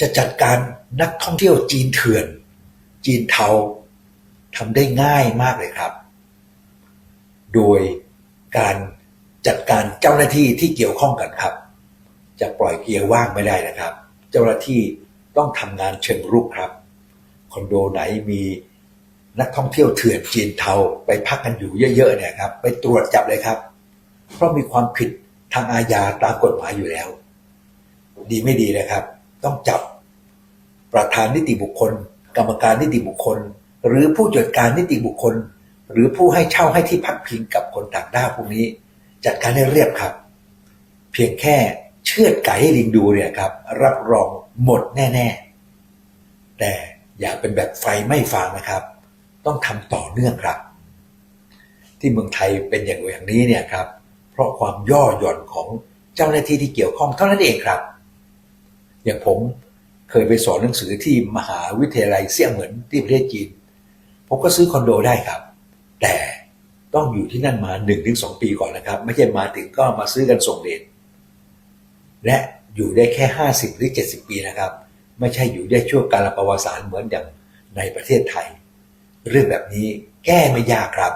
จะจัดการนักท่องเที่ยวจีนเถื่อน จีนเทาทำได้ง่ายมากเลยครับ โดยการจัดการเจ้าหน้าที่ที่เกี่ยวข้องกันครับ จะปล่อยเกียร์ว่างไม่ได้นะครับ เจ้าหน้าที่ต้องทำงานเชิงรุกครับ คอนโดไหนมีนักท่องเที่ยวเถื่อนจีนเทาไปพักกันอยู่เยอะๆเนี่ยครับ ไปตรวจจับเลยครับ เพราะมีความผิดทางอาญาตามกฎหมายอยู่แล้ว ดีไม่ดีนะครับ ต้องจับประธานนิติบุคคล กรรมการนิติบุคคล หรือผู้จัดการนิติบุคคล หรือผู้ให้เช่าให้ที่พักพิงกับคนต่างด้าวพวกนี้ จัดการให้เรียบครับ เพียงแค่เชือดไก่ให้ลิงดูเนี่ยครับ รับรองหมดแน่ ๆ แต่อย่าเป็นแบบไฟไม่ฟางนะครับ ต้องทำต่อเนื่องครับ ที่เมืองไทยเป็นอย่างอย่างนี้เนี่ยครับ เพราะความย่อหย่อนของเจ้าหน้าที่ที่เกี่ยวข้องเท่านั้นเองครับ อย่างผมเคยไปสอนหนังสือที่มหาวิทยาลัยเซี่ยงเหมินที่ประเทศจีน ผมก็ซื้อคอนโดได้ครับ แต่ต้องอยู่ที่นั่นมา 1-2 ปีก่อนนะครับ ไม่ใช่มาถึงก็มาซื้อกันส่งเดชและอยู่ได้แค่ 50 หรือ 70 ปีนะครับ ไม่ใช่อยู่ได้ชั่วการประวัติศาสตร์เหมือนอย่างในประเทศไทย เรื่องแบบนี้แก้ไม่ยากครับ